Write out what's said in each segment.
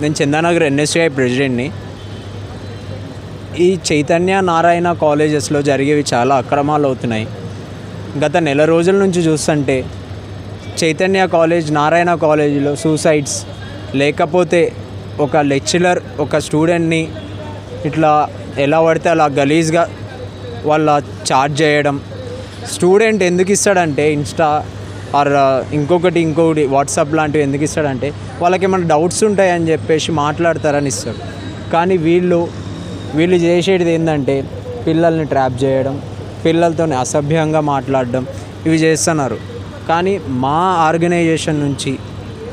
నేను చందానగర్ ఎన్ఎస్సీఐ ప్రెసిడెంట్ని. ఈ చైతన్య నారాయణ కాలేజెస్లో జరిగేవి చాలా అక్రమాలు అవుతున్నాయి. గత నెల రోజుల నుంచి చూస్తుంటే చైతన్య కాలేజ్ నారాయణ కాలేజీలో సూసైడ్స్ లేకపోతే ఒక లెక్చరర్ ఒక స్టూడెంట్ని ఇట్లా ఎలా పడితే అలా గలీజ్గా వాళ్ళ చార్జ్ చేయడం. స్టూడెంట్ ఎందుకు ఇస్తాడంటే ఇన్స్టా ఆర్ ఇంకొకటి ఇంకొకటి వాట్సాప్ లాంటివి ఎందుకు ఇస్తాడంటే వాళ్ళకి ఏమైనా డౌట్స్ ఉంటాయని చెప్పేసి మాట్లాడతారని ఇస్తాడు. కానీ వీళ్ళు వీళ్ళు చేసేది ఏంటంటే పిల్లల్ని ట్రాప్ చేయడం పిల్లలతో అసభ్యంగా మాట్లాడడం ఇవి చేస్తున్నారు. కానీ మా ఆర్గనైజేషన్ నుంచి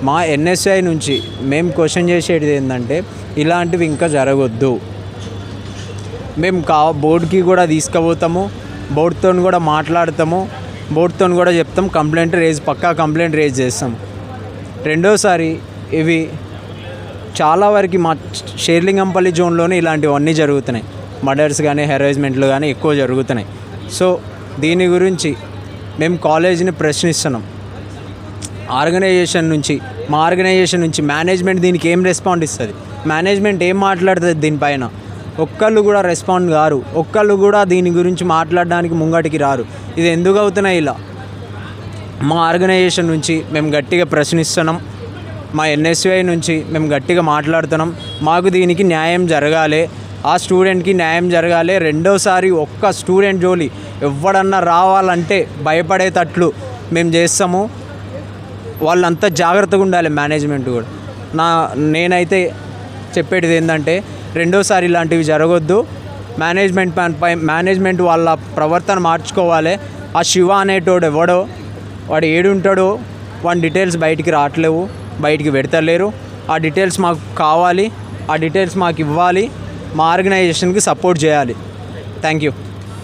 మా ఎన్ఎస్ఐ నుంచి మేము క్వశ్చన్ చేసేది ఏంటంటే ఇలాంటివి ఇంకా జరగొద్దు. మేము కా బోర్డుకి కూడా తీసుకుపోతాము బోర్డుతో కూడా మాట్లాడతాము బోర్డుతో కూడా చెప్తాం. కంప్లైంట్ రేజ్ పక్కా కంప్లైంట్ రేజ్ చేస్తాం. రెండోసారి ఇవి చాలా వరకు మా షేర్లింగంపల్లి జోన్లోనే ఇలాంటివన్నీ జరుగుతున్నాయి. మర్డర్స్ కానీ హెరాయిజ్మెంట్లు కానీ ఎక్కువ జరుగుతున్నాయి. సో దీని గురించి మేము కాలేజీని ప్రశ్నిస్తున్నాం. ఆర్గనైజేషన్ నుంచి మా ఆర్గనైజేషన్ నుంచి మేనేజ్మెంట్ దీనికి ఏం రెస్పాండ్ ఇస్తుంది? మేనేజ్మెంట్ ఏం మాట్లాడుతుంది దీనిపైన? ఒక్కళ్ళు కూడా రెస్పాండ్ కారు ఒక్కళ్ళు కూడా దీని గురించి మాట్లాడడానికి ముంగటికి రారు. ఇది ఎందుకు అవుతున్నాయి ఇలా? మా ఆర్గనైజేషన్ నుంచి మేము గట్టిగా ప్రశ్నిస్తున్నాం. మా ఎన్ఎస్యుఐ నుంచి మేము గట్టిగా మాట్లాడుతున్నాం. మాకు దీనికి న్యాయం జరగాలి. ఆ స్టూడెంట్కి న్యాయం జరగాలి. రెండోసారి ఒక్క స్టూడెంట్ జోలి ఎవడన్నా రావాలంటే భయపడేటట్లు మేము చేస్తాము. వాళ్ళంతా జాగ్రత్తగా ఉండాలి మేనేజ్మెంట్ కూడా. నా నేనైతే చెప్పేటిది ఏంటంటే రెండోసారి ఇలాంటివి జరగొద్దు. మేనేజ్మెంట్ పై- పై మేనేజ్మెంట్ వాళ్ళ ప్రవర్తన మార్చుకోవాలి. ఆ శివ అనేటోడు ఎవడో వాడు ఏడుంటాడో వాడి డీటెయిల్స్ బయటికి రావట్లేవు బయటికి పెడతలేరు. ఆ డీటెయిల్స్ మాకు కావాలి ఆ డీటెయిల్స్ మాకు ఇవ్వాలి. మా ఆర్గనైజేషన్కి సపోర్ట్ చేయాలి. Thank you